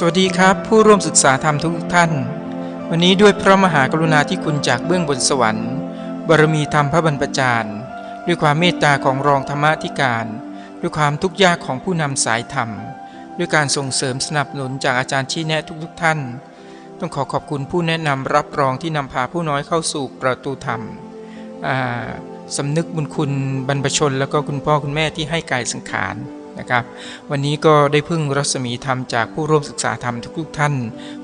สวัสดีครับ ผู้ร่วมศึกษาธรรมทุกท่าน วันนี้ด้วยพระมหากรุณาธิคุณจากเบื้องบนสวรรค์บารมีธรรมพระบรรพจารย์ ด้วยความเมตตาของรองธรรมธิการ ด้วยความทุกข์ยากของผู้นำสายธรรม ด้วยการส่งเสริมสนับสนุนจากอาจารย์ชี้แนะทุกๆท่าน ต้องขอขอบคุณผู้แนะนำรับรองที่นำพาผู้น้อยเข้าสู่ประตูธรรมสำนึกบุญคุณบรรพชน แล้วก็คุณพ่อคุณแม่ที่ให้กายสังขาร นะครับ วันนี้ก็ได้พึ่งรัศมีธรรมจากผู้ร่วมศึกษาธรรมทุกท่าน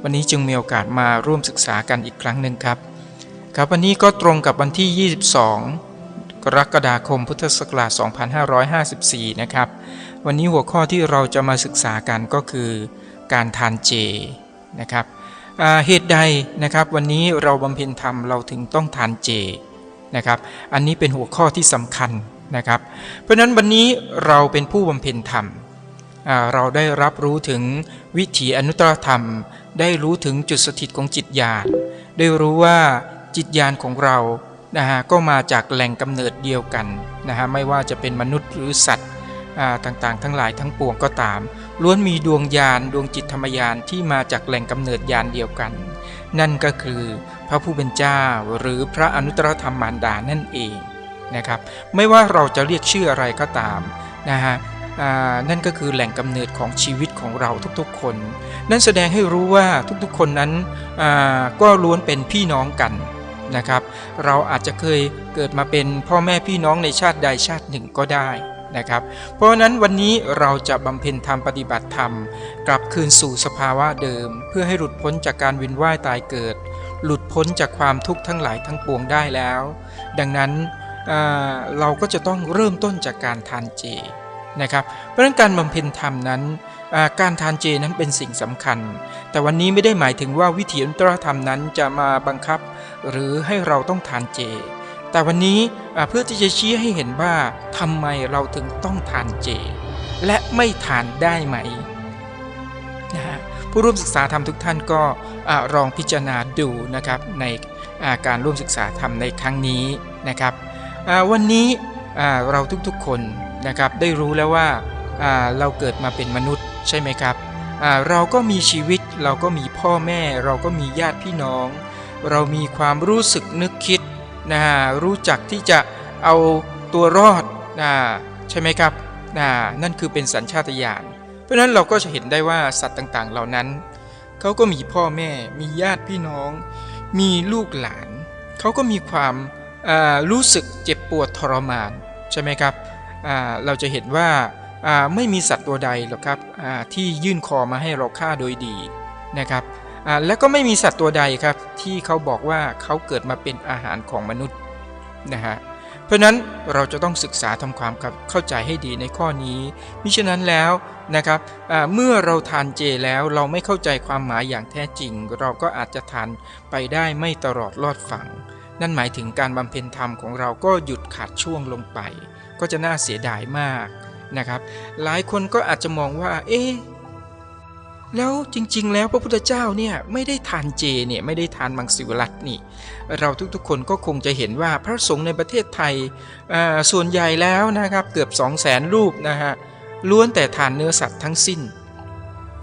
วันนี้จึงมีโอกาสมาร่วมศึกษากันอีกครั้งหนึ่งครับ ครับวันนี้ก็ตรงกับวันที่ 22 กรกฎาคมพุทธศักราช 2554 นะครับ วันนี้หัวข้อที่เราจะมาศึกษากันก็คือการทานเจนะครับเหตุใดนะครับวันนี้เราบำเพ็ญธรรมเราถึงต้องทานเจนะครับ อันนี้เป็นหัวข้อที่สำคัญ นะครับ เพราะฉะนั้นวันนี้เราเป็นผู้บำเพ็ญธรรม เราได้รับรู้ถึงวิถีอนุตตรธรรม ได้รู้ถึงจุดสถิตของจิตญาณได้รู้ว่าจิตญาณของเรานะฮะก็มาจากแหล่งกำเนิดเดียวกันนะฮะไม่ว่าจะเป็นมนุษย์หรือสัตว์ต่างๆ ทั้งหลายทั้งปวงก็ตาม ล้วนมีดวงญาณดวงจิตธรรมญาณที่มาจากแหล่งกำเนิดญาณเดียวกัน นั่นก็คือพระผู้เป็นเจ้าหรือพระอนุตตรธรรมมารดานั่นเอง นะครับ ไม่ว่าเราจะเรียกชื่ออะไรก็ตามนะฮะนั่นก็คือแหล่งกำเนิดของชีวิตของเราทุกๆคน นั่นแสดงให้รู้ว่าทุกๆคนนั้นก็ล้วนเป็นพี่น้องกันนะครับ เราอาจจะเคยเกิดมาเป็นพ่อแม่พี่น้องในชาติใดชาติหนึ่งก็ได้นะครับ เพราะฉะนั้นวันนี้เราจะบำเพ็ญธรรมปฏิบัติธรรม กลับคืนสู่สภาวะเดิม เพื่อให้หลุดพ้นจากการวินว่ายตายเกิด หลุดพ้นจากความทุกข์ทั้งหลายทั้งปวงได้แล้ว ดังนั้น เราก็จะต้องเริ่มต้นจากการทานเจนะครับเพราะฉะนั้นการบำเพ็ญธรรมนั้น การทานเจนั้นเป็นสิ่งสำคัญ แต่วันนี้ไม่ได้หมายถึงว่าวิถีอันตรธรรมนั้นจะมาบังคับ หรือให้เราต้องทานเจ แต่วันนี้เพื่อที่จะชี้ให้เห็นว่าทำไมเราถึงต้องทานเจ และไม่ทานได้ไหมนะฮะผู้ร่วมศึกษาธรรมทุกท่านก็อลองพิจารณาดูนะครับในการร่วมศึกษาธรรมในครั้งนี้นะครับ วันนี้เราทุกๆคนนะครับได้รู้แล้วว่าเราเกิดมาเป็นมนุษย์ใช่ไหมครับเราก็มีชีวิตเราก็มีพ่อแม่ เราก็มีญาติพี่น้อง เรามีความรู้สึกนึกคิดนะฮะรู้จักที่จะเอาตัวรอดนะใช่ไหมครับนะนั่นคือเป็นสัญชาตญาณเพราะนั้นเราก็จะเห็นได้ว่าสัตว์ต่างๆ เหล่านั้นเขาก็มีพ่อแม่ มีญาติพี่น้อง มีลูกหลานเขาก็มีความ รู้สึกเจ็บปวดทรมานใช่ไหมครับเราจะเห็นว่าไม่มีสัตว์ตัวใดหรอกครับที่ยื่นคอมาให้เราฆ่าโดยดีนะครับและก็ไม่มีสัตว์ตัวใดครับที่เขาบอกว่าเขาเกิดมาเป็นอาหารของมนุษย์นะฮะเพราะนั้นเราจะต้องศึกษาทำความเข้าใจให้ดีในข้อนี้มิฉะนั้นแล้วนะครับเมื่อเราทานเจแล้วเราไม่เข้าใจความหมายอย่างแท้จริง เราก็อาจจะทานไปได้ไม่ตลอดรอดฝั่ง นั่นหมายถึงการบำเพ็ญธรรมของเราก็หยุดขาดช่วงลงไป ก็จะน่าเสียดายมากนะครับ หลายคนก็อาจจะมองว่า เอ๊ะแล้วจริงๆ แล้วพระพุทธเจ้าเนี่ยไม่ได้ทานเจเนี่ยไม่ได้ทานมังสวิรัตนี่ เราทุกๆคนก็คงจะเห็นว่าพระสงฆ์ในประเทศไทยส่วนใหญ่แล้วนะครับเกือบ 2 0 0แสนรูปนะฮะล้วนแต่ทานเนื้อสัตว์ทั้งสิ้น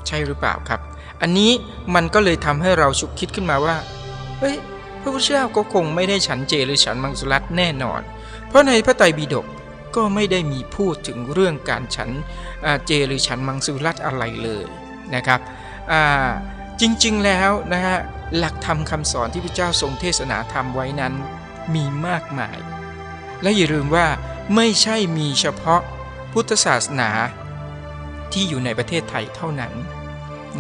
ใช่หรือเปล่าครับ อันนี้มันก็เลยทำให้เราฉุกคิดขึ้นมาว่าเฮ้ย พระพุทธเจ้าก็คงไม่ได้ฉันเจหรือฉันมังสวิรัตแน่นอน เพราะในพระไตรปิฎกก็ไม่ได้มีพูดถึงเรื่องการฉันเจหรือฉันมังสวิรัตอะไรเลยนะครับจริงๆแล้วนะฮะหลักธรรมคำสอนที่พระเจ้าทรงเทศนาธรรมไว้นั้นมีมากมาย และอย่าลืมว่าไม่ใช่มีเฉพาะพุทธศาสนาที่อยู่ในประเทศไทยเท่านั้น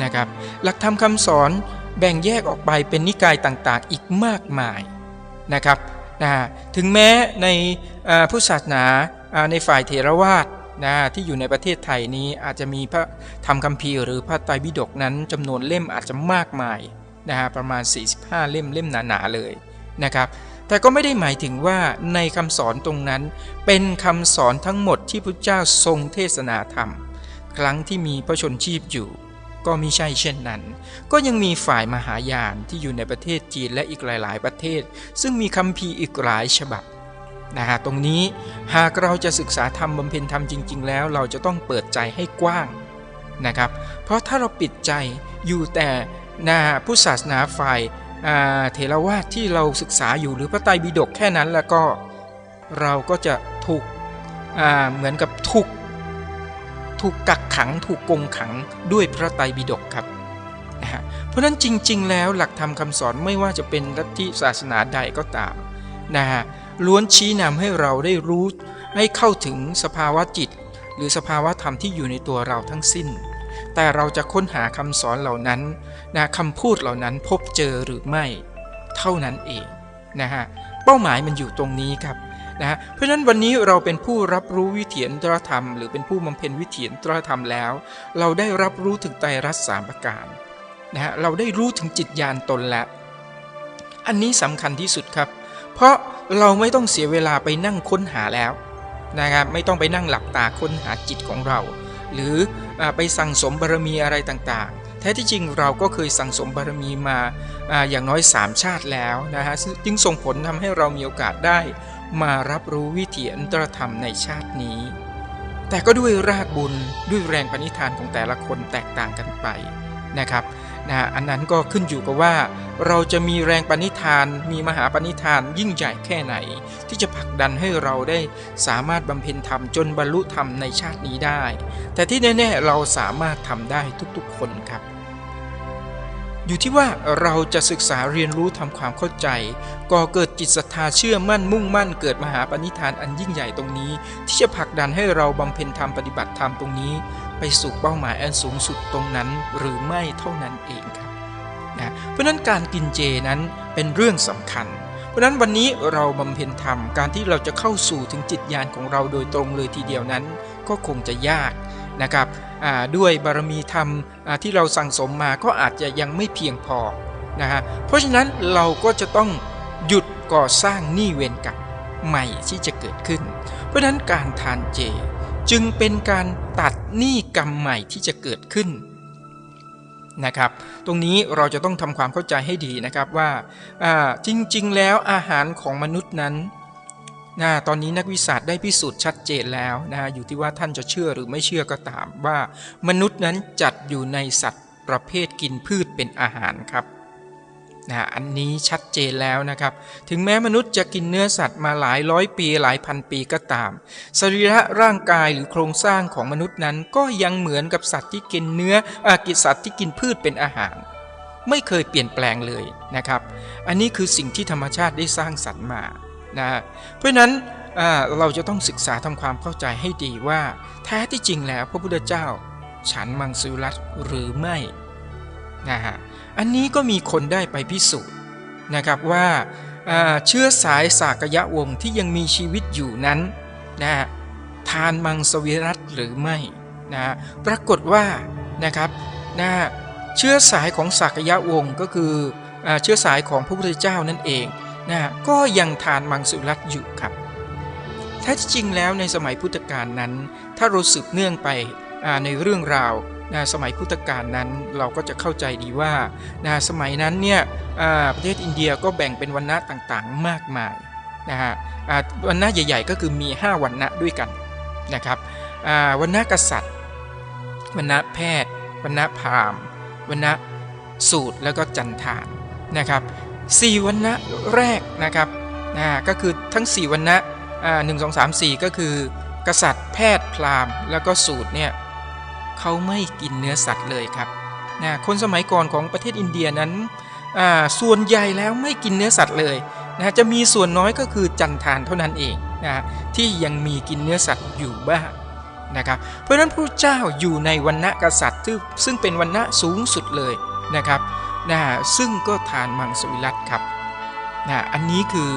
นะครับหลักธรรมคำสอน แบ่งแยกออกไปเป็นนิกายต่างๆ อีกมากมายนะครับนะถึงแม้ในพุทธศาสนาในฝ่ายเถรวาทนะที่อยู่ในประเทศไทยนี้อาจจะมีพระธรรมคัมภีร์หรือพระไตรปิฎกนั้นจำนวนเล่มอาจจะมากมายนะฮะประมาณ 45 เล่มเล่มหนาๆเลยนะครับแต่ก็ไม่ได้หมายถึงว่าในคำสอนตรงนั้นเป็นคำสอนทั้งหมดที่พระเจ้าทรงเทศนาธรรม ครั้งที่มีพระชนชีพอยู่ ก็มิใช่เช่นนั้น ก็ยังมีฝ่ายมหายานที่อยู่ในประเทศจีนและอีกหลาย ๆ ประเทศ ซึ่งมีคัมภีร์อีกหลายฉบับนะฮะตรงนี้หากเราจะศึกษาธรรมบำเพ็ญธรรมจริง ๆ แล้วเราจะต้องเปิดใจให้กว้างนะครับ เพราะถ้าเราปิดใจอยู่แต่นาผู้ศาสนาฝ่ายเถรวาทที่เราศึกษาอยู่หรือพระไตรปิฎกแค่นั้นแล้วก็เราก็จะถูกเหมือนกับถูก ถูกกักขังถูกกงขังด้วยพระไตรปิฎกครับนะฮะเพราะนั้นจริง ๆ แล้วหลักธรรมคำสอนไม่ว่าจะเป็นลัทธิศาสนาใดก็ตามนะฮะล้วนชี้นำให้เราได้รู้ให้เข้าถึงสภาวะจิต หรือสภาวะธรรมที่อยู่ในตัวเราทั้งสิ้น แต่เราจะค้นหาคำสอนเหล่านั้นนะคำพูดเหล่านั้นพบเจอหรือไม่ เท่านั้นเองนะฮะเป้าหมายมันอยู่ตรงนี้ครับ นะฮะเพราะฉะนั้นวันนี้เราเป็นผู้รับรู้วิถีนตรธรรม หรือเป็นผู้บำเพ็ญวิถีนตรธรรมแล้ว เราได้รับรู้ถึงไตรรัตน์สามประการนะฮะเราได้รู้ถึงจิตญาณตนแล้วอันนี้สำคัญที่สุดครับ เพราะเราไม่ต้องเสียเวลาไปนั่งค้นหาแล้วนะครับไม่ต้องไปนั่งหลับตาค้นหาจิตของเรา หรืออไปสั่งสมบารมีอะไรต่างๆ แท้ที่จริงเราก็เคยสั่งสมบารมีมาออย่างน้อย 3 ชาติแล้วนะฮะจึงส่งผลทำให้เรามีโอกาสได้ มารับรู้วิถีอันตรธรรมในชาตินี้ แต่ก็ด้วยรากบุญด้วยแรงปณิธานของแต่ละคนแตกต่างกันไปนะครับนะอันนั้นก็ขึ้นอยู่กับว่า เราจะมีแรงปณิธานมีมหาปณิธานยิ่งใหญ่แค่ไหน ที่จะผลักดันให้เราได้สามารถบำเพ็ญธรรมจนบรรลุธรรมในชาตินี้ได้ แต่ที่แน่ๆเราสามารถทำได้ทุกๆคนครับ อยู่ที่ว่าเราจะศึกษาเรียนรู้ทำความเข้าใจ ก่อเกิดจิตศรัทธาเชื่อมั่นมุ่งมั่นเกิดมหาปณิธานอันยิ่งใหญ่ตรงนี้ ที่จะผลักดันให้เราบำเพ็ญธรรมปฏิบัติธรรมตรงนี้ ไปสู่เป้าหมายอันสูงสุดตรงนั้นหรือไม่เท่านั้นเองครับนะเพราะนั้นการกินเจนั้นเป็นเรื่องสำคัญ เพราะนั้นวันนี้เราบำเพ็ญธรรมการที่เราจะเข้าสู่ถึงจิตญาณของเราโดยตรงเลยทีเดียวนั้น ก็คงจะยากนะครับ ด้วยบารมีธรรมที่เราสั่งสมมาก็อาจจะยังไม่เพียงพอนะฮะเพราะฉะนั้นเราก็จะต้องหยุดก่อสร้างหนี้เวรกรรมใหม่ที่จะเกิดขึ้น เพราะฉะนั้นการทานเจจึงเป็นการตัดหนี้กรรมใหม่ที่จะเกิดขึ้นนะครับ ตรงนี้เราจะต้องทำความเข้าใจให้ดีนะครับว่าจริงๆ แล้วอาหารของมนุษย์นั้น นะตอนนี้นักวิชาการได้พิสูจน์ชัดเจนแล้วนะอยู่ที่ว่าท่านจะเชื่อหรือไม่เชื่อก็ตามว่า มนุษย์นั้นจัดอยู่ในสัตว์ประเภทกินพืชเป็นอาหารครับนะอันนี้ชัดเจนแล้วนะครับ ถึงแม้มนุษย์จะกินเนื้อสัตว์มาหลายร้อยปีหลายพันปีก็ตาม สรีระร่างกายหรือโครงสร้างของมนุษย์นั้น ก็ยังเหมือนกับสัตว์ที่กินเนื้ออากิสัตว์ที่กินพืชเป็นอาหาร ไม่เคยเปลี่ยนแปลงเลยนะครับ อันนี้คือสิ่งที่ธรรมชาติได้สร้างสรรค์มา นะเพราะฉะนั้นเราจะต้องศึกษาทำความเข้าใจให้ดีว่าแท้ที่จริงแล้วพระพุทธเจ้า ฉันมังสวิรัตหรือไม่นะฮะอันนี้ก็มีคนได้ไปพิสูจน์นะครับว่าอ่าเชื้อสายสากยะวงศ์ที่ยังมีชีวิตอยู่นั้นนะทานมังสวิรัตหรือไม่นะฮะปรากฏว่านะครับนะเชื้อสายของสากยะวงศ์ก็คือเชื้อสายของพระพุทธเจ้านั่นเอง นะก็ยังทานมังสวิรัตอยู่ครับแท้จริงแล้วในสมัยพุทธกาลนั้น ถ้าเราสืบเนื่องไปในเรื่องราวนะสมัยพุทธกาลนั้นเราก็จะเข้าใจดีว่านะสมัยนั้นเนี่ยประเทศอินเดียก็แบ่งเป็นวรรณะต่างๆมากมายนะฮะวรรณะใหญ่ ๆ ก็คือมี 5วรรณะด้วยกันนะครับวรรณะกษัตริย์วรรณะแพทย์วรรณะพราหมณ์วรรณะสูตรแล้วก็จันทานนะครับ สี่วรรณะแรกนะครับนะก็คือทั้ง 4วรรณะหนึ่งสองสามสี่ก็คือ กษัตริย์แพทย์พราหมณ์แล้วก็สูตรเนี่ยเขาไม่กินเนื้อสัตว์เลยครับนะคนสมัยก่อนของประเทศอินเดียนั้นส่วนใหญ่แล้วไม่กินเนื้อสัตว์เลยนะจะมีส่วนน้อยก็คือจันทานเท่านั้นเองนะที่ยังมีกินเนื้อสัตว์อยู่บ้างนะครับเพราะฉะนั้นพระเจ้าอยู่ในวรรณะกษัตริย์ซึ่งซึ่งเป็นวรรณะสูงสุดเลยนะครับ นะซึ่งก็ทานมังสวิรัตครับนะอันนี้คือ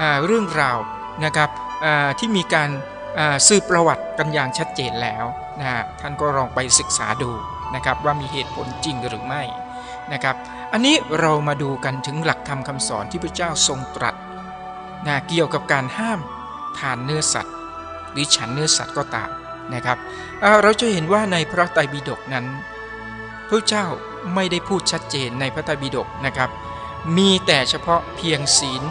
อเรื่องราวนะครับที่มีการสืบประวัติกันอย่างชัดเจนแล้วนะท่านก็ลองไปศึกษาดูนะครับว่ามีเหตุผลจริงหรือไม่นะครับ อันนี้เรามาดูกันถึงหลักธรรมคำสอนที่พระเจ้าทรงตรัสนะเกี่ยวกับการห้ามทานเนื้อสัตว์ หรือฉันเนื้อสัตว์ก็ตามนะครับเราจะเห็นว่าในพระไตรปิฎกนั้น พระเจ้าไม่ได้พูดชัดเจนในพระไตรปิฎกนะครับ มีแต่เฉพาะเพียงศีล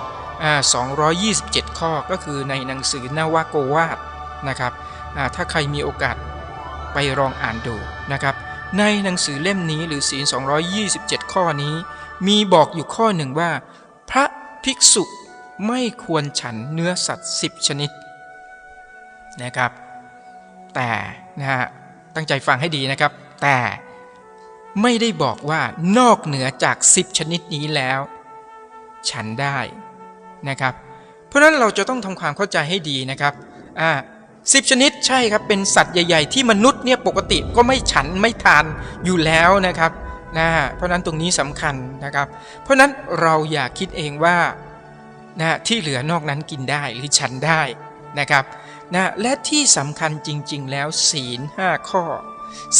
227 ข้อก็คือในหนังสือนวโกวาทนะครับถ้าใครมีโอกาสไปลองอ่านดูนะครับ ในหนังสือเล่มนี้หรือศีล 227 ข้อนี้ มีบอกอยู่ข้อหนึ่งว่า พระภิกษุไม่ควรฉันเนื้อสัตว์ 10 ชนิดนะครับ แต่นะฮะตั้งใจฟังให้ดีนะครับ แต่ ไม่ได้บอกว่านอกเหนือจาก 10 ชนิดนี้แล้ว ฉันได้นะครับ เพราะนั้นเราจะต้องทำความเข้าใจให้ดีนะครับอ่าสิบชนิดใช่ครับเป็นสัตว์ใหญ่ ๆ ที่มนุษย์เนี่ยปกติก็ไม่ฉันไม่ทานอยู่แล้วนะครับนะเพราะนั้นตรงนี้สำคัญนะครับ เพราะฉะนั้นเราอย่าคิดเองว่านะที่เหลือนอกนั้นกินได้หรือฉันได้นะครับนะและที่สำคัญจริง ๆ แล้วศีลห้าข้อ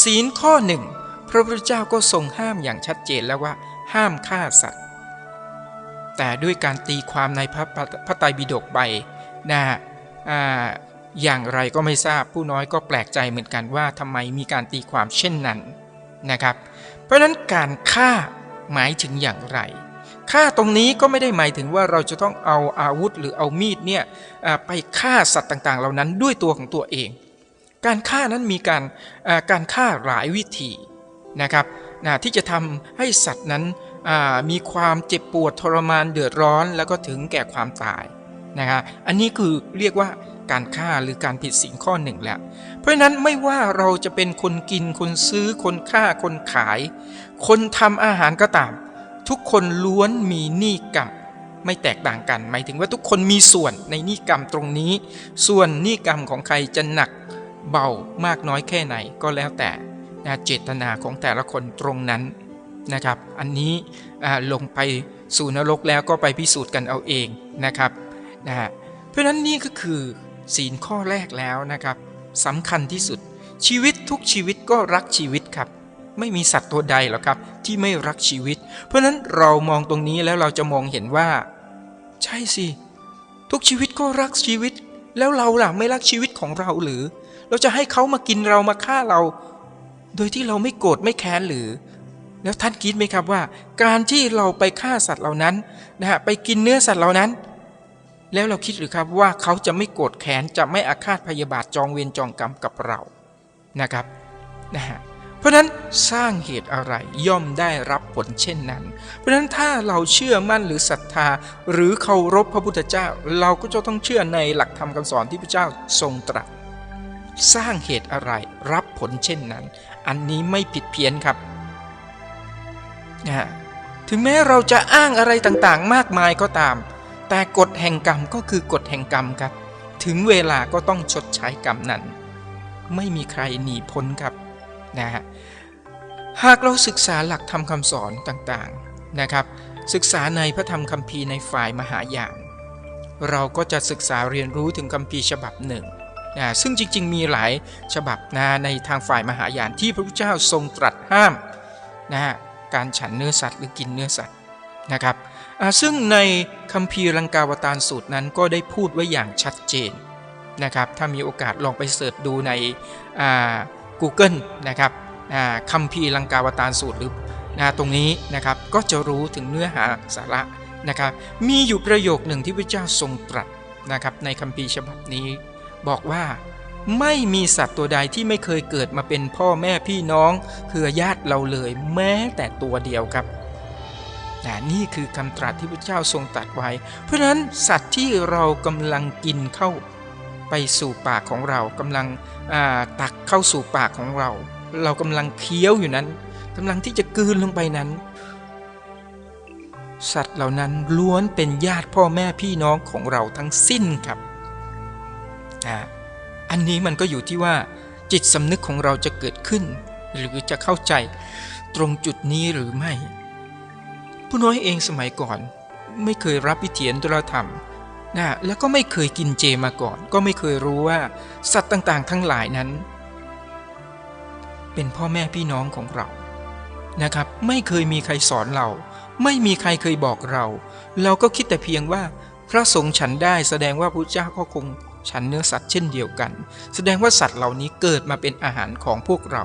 ศีลข้อหนึ่ง พระพุทธเจ้าก็ทรงห้ามอย่างชัดเจนแล้วว่า ห้ามฆ่าสัตว์ แต่ด้วยการตีความในพระพระไตรปิฎกไปนะอ่าอย่างไรก็ไม่ทราบผู้น้อยก็แปลกใจเหมือนกันว่าทำไมมีการตีความเช่นนั้นนะครับ เพราะนั้นการฆ่าหมายถึงอย่างไรฆ่าตรงนี้ก็ไม่ได้หมายถึงว่าเราจะต้องเอาอาวุธหรือเอามีดเนี่ยไปฆ่าสัตว์ต่างๆ เหล่านั้นด้วยตัวของตัวเอง การฆ่านั้นมีการการฆ่าหลายวิธี นะครับนะที่จะทำให้สัตว์นั้นมีความเจ็บปวดทรมานเดือดร้อนแล้วก็ถึงแก่ความตายนะครับอันนี้คือเรียกว่าการฆ่าหรือการผิดศีลข้อหนึ่งแหล้วเพราะฉะนั้นไม่ว่าเราจะเป็นคนกินคนซื้อคนฆ่าคนขาย คนทำอาหารก็ตาม ทุกคนล้วนมีหนี้กรรมไม่แตกต่างกัน หมายถึงว่าทุกคนมีส่วนในหนี้กรรมตรงนี้ ส่วนหนี้กรรมของใครจะหนักเบามากน้อยแค่ไหนก็แล้วแต่ นะเจตนาของแต่ละคนตรงนั้นนะครับ อันนี้ลงไปสู่นรกแล้วก็ไปพิสูจน์กันเอาเองนะครับนะฮะเพราะนั้นนี่ก็คือศีลข้อแรกแล้วนะครับสำคัญที่สุด ชีวิตทุกชีวิตก็รักชีวิตครับ ไม่มีสัตว์ตัวใดหรอกครับ ที่ไม่รักชีวิต เพราะฉะนั้นเรามองตรงนี้แล้วเราจะมองเห็นว่า ใช่สิ ทุกชีวิตก็รักชีวิต แล้วเราล่ะไม่รักชีวิตของเราหรือ เราจะให้เขามากินเรามาฆ่าเรา โดยที่เราไม่โกรธไม่แค้นหรือ แล้วท่านคิดไหมครับว่า การที่เราไปฆ่าสัตว์เหล่านั้นนะฮะไปกินเนื้อสัตว์เหล่านั้น แล้วเราคิดหรือครับว่าเขาจะไม่โกรธแค้นจะไม่อาฆาตพยาบาทจองเวรจองกรรมกับเรานะครับนะฮะเพราะนั้นสร้างเหตุอะไรย่อมได้รับผลเช่นนั้น เพราะนั้นถ้าเราเชื่อมั่นหรือศรัทธา หรือเคารพพระพุทธเจ้า เราก็จะต้องเชื่อในหลักธรรมคำสอนที่พระเจ้าทรงตรัส สร้างเหตุอะไรรับผลเช่นนั้น อันนี้ไม่ผิดเพี้ยนครับนะฮะถึงแม้เราจะอ้างอะไรต่างๆ มากมายก็ตาม แต่กฎแห่งกรรมก็คือกฎแห่งกรรมครับ ถึงเวลาก็ต้องชดใช้กรรมนั้น ไม่มีใครหนีพ้นครับนะฮะหากเราศึกษาหลักธรรมคำสอนต่างๆนะครับ ศึกษาในพระธรรมคัมภีร์ในฝ่ายมหายานเราก็จะศึกษาเรียนรู้ถึงคัมภีร์ฉบับหนึ่ง นะซึ่งจริง ๆ มีหลายฉบับนะในทางฝ่ายมหายานที่พระพุทธเจ้าทรงตรัสห้ามนะฮะการฉันเนื้อสัตว์หรือกินเนื้อสัตว์นะครับซึ่งในคัมภีร์ลังกาวตารสูตรนั้นก็ได้พูดไว้อย่างชัดเจนนะครับถ้ามีโอกาสลองไปเสิร์ชดูใน Google นะครับคัมภีร์ลังกาวตารสูตรหรือนะตรงนี้นะครับก็จะรู้ถึงเนื้อหาสาระนะครับมีอยู่ประโยคหนึ่งที่พระเจ้าทรงตรัสนะครับในคัมภีร์ฉบับนี้ บอกว่า ไม่มีสัตว์ตัวใดที่ไม่เคยเกิดมาเป็นพ่อแม่พี่น้องเครือญาติเราเลยแม้แต่ตัวเดียวครับนะนี่คือคำตรัสที่พระเจ้าทรงตรัสไว้ เพราะนั้นสัตว์ที่เรากำลังกินเข้าไปสู่ปากของเรากำลังตักเข้าสู่ปากของเรา เรากำลังเคี้ยวอยู่นั้นกำลังที่จะกืนลงไปนั้น สัตว์เหล่านั้นล้วนเป็นญาติพ่อแม่พี่น้องของเราทั้งสิ้นครับ อันนี้มันก็อยู่ที่ว่าจิตสำนึกของเราจะเกิดขึ้น หรือจะเข้าใจตรงจุดนี้หรือไม่ ผู้น้อยเองสมัยก่อน ไม่เคยรับวิเถียนตุลธรรมนะแล้วก็ไม่เคยกินเจมาก่อน ก็ไม่เคยรู้ว่าสัตว์ต่างๆ ทั้งหลายนั้น เป็นพ่อแม่พี่น้องของเรานะครับ ไม่เคยมีใครสอนเรา ไม่มีใครเคยบอกเรา เราก็คิดแต่เพียงว่า พระสงฆ์ฉันได้แสดงว่าพระเจ้าก็คง ฉันเนื้อสัตว์เช่นเดียวกัน แสดงว่าสัตว์เหล่านี้เกิดมาเป็นอาหารของพวกเรา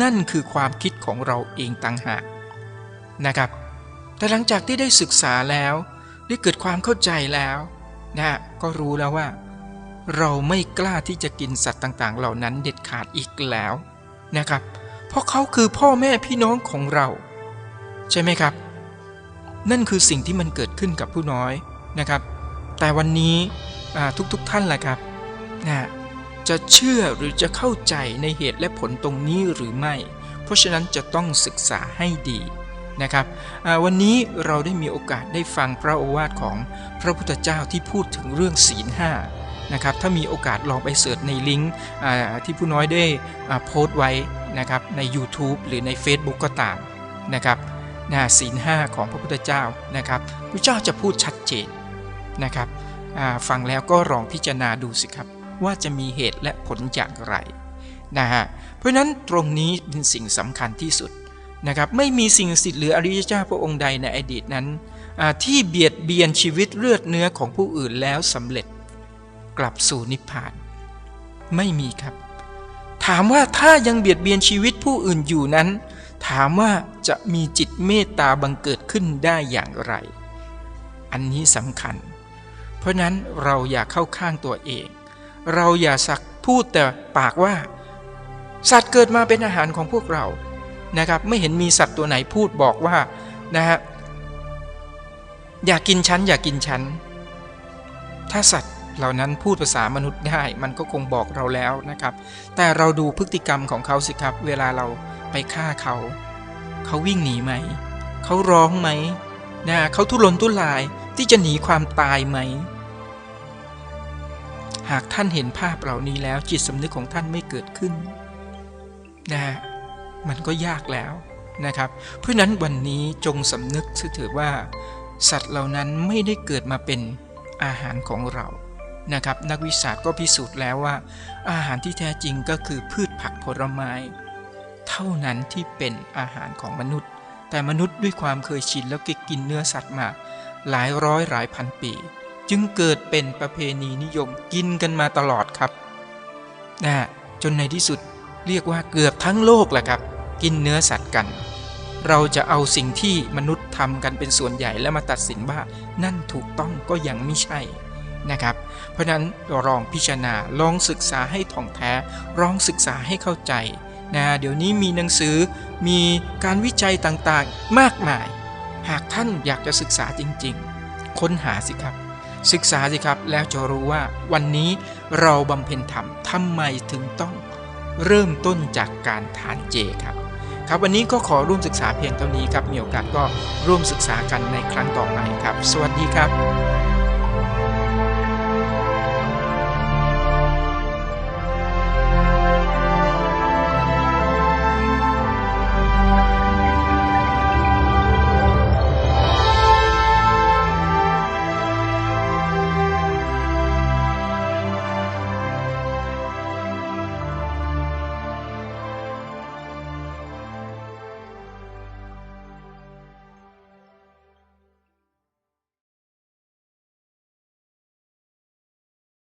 นั่นคือความคิดของเราเองต่างหากนะครับ แต่หลังจากที่ได้ศึกษาแล้วได้เกิดความเข้าใจแล้วนะก็รู้แล้วว่า เราไม่กล้าที่จะกินสัตว์ต่างๆ เหล่านั้นเด็ดขาดอีกแล้วนะครับ เพราะเขาคือพ่อแม่พี่น้องของเรา ใช่ไหมครับ นั่นคือสิ่งที่มันเกิดขึ้นกับผู้น้อยนะครับ แต่วันนี้ ทุกๆทท่านแหละครับนะจะเชื่อหรือจะเข้าใจในเหตุและผลตรงนี้หรือไม่ เพราะฉะนั้นจะต้องศึกษาให้ดีนะครับวันนี้เราได้มีโอกาสได้ฟังพระโอวาทของพระพุทธเจ้าที่พูดถึงเรื่องศีลห้านะครับถ้ามีโอกาสลองไปเสิร์ชในลิงก์ที่ผู้น้อยได้โพสต์ไว้นะครับใน YouTube หรือใน Facebook ก็ตามนะครับศีลห้าของพระพุทธเจ้านะครับพระเจ้าจะพูดชัดเจนนะครับ ฟังแล้วก็ลองพิจารณาดูสิครับ ว่าจะมีเหตุและผลอย่างไรนะฮะเพราะนั้นตรงนี้เป็นสิ่งสำคัญที่สุดนะครับไม่มีสิ่งศักดิ์สิทธิ์หรืออริยเจ้าพระองค์ใดในอดีตนั้น ที่เบียดเบียนชีวิตเลือดเนื้อของผู้อื่นแล้วสำเร็จกลับสู่นิพพาน ไม่มีครับ ถามว่าถ้ายังเบียดเบียนชีวิตผู้อื่นอยู่นั้น ถามว่าจะมีจิตเมตตาบังเกิดขึ้นได้อย่างไร อันนี้สำคัญ เพราะนั้นเราอย่าเข้าข้างตัวเอง เราอย่าสักพูดแต่ปากว่า สัตว์เกิดมาเป็นอาหารของพวกเรานะครับ ไม่เห็นมีสัตว์ตัวไหนพูดบอกว่านะฮะอย่ากินฉันอย่ากินฉันถ้าสัตว์เหล่านั้นพูดภาษามนุษย์ได้ มันก็คงบอกเราแล้วนะครับ แต่เราดูพฤติกรรมของเขาสิครับ เวลาเราไปฆ่าเขา เขาวิ่งหนีไหม เขาร้องไหมนะเขาทุรนทุรายที่จะหนีความตายไหม หากท่านเห็นภาพเหล่านี้แล้วจิตสำนึกของท่านไม่เกิดขึ้นนะฮะมันก็ยากแล้วนะครับ เพราะนั้นวันนี้จงสำนึกเถือว่า สัตว์เหล่านั้นไม่ได้เกิดมาเป็นอาหารของเรานะครับ นักวิชาก็พิสูจน์แล้วว่า อาหารที่แท้จริงก็คือพืชผักผลไม้ เท่านั้นที่เป็นอาหารของมนุษย์ แต่มนุษย์ด้วยความเคยชินแล้วก็กินเนื้อสัตว์มาหลายร้อยหลายพันปี จึงเกิดเป็นประเพณีนิยมกินกันมาตลอดครับนะจนในที่สุดเรียกว่าเกือบทั้งโลกแหละครับ กินเนื้อสัตว์กัน เราจะเอาสิ่งที่มนุษย์ทำกันเป็นส่วนใหญ่แล้วมาตัดสินว่า นั่นถูกต้องก็ยังไม่ใช่นะครับ เพราะนั้นลองพิจารณาลองศึกษาให้ท่องแท้ลองศึกษาให้เข้าใจนะเดี๋ยวนี้มีหนังสือมีการวิจัยต่างๆมากมาย หากท่านอยากจะศึกษาจริงๆ ค้นหาสิครับ ศึกษาสิครับแล้วจะรู้ว่าวันนี้เราบำเพ็ญธรรมทำไมถึงต้องเริ่มต้นจากการทานเจครับครับวันนี้ก็ขอร่วมศึกษาเพียงเท่านี้ครับมีโอกาสก็ร่วมศึกษากันในครั้งต่อไปครับ สวัสดีครับ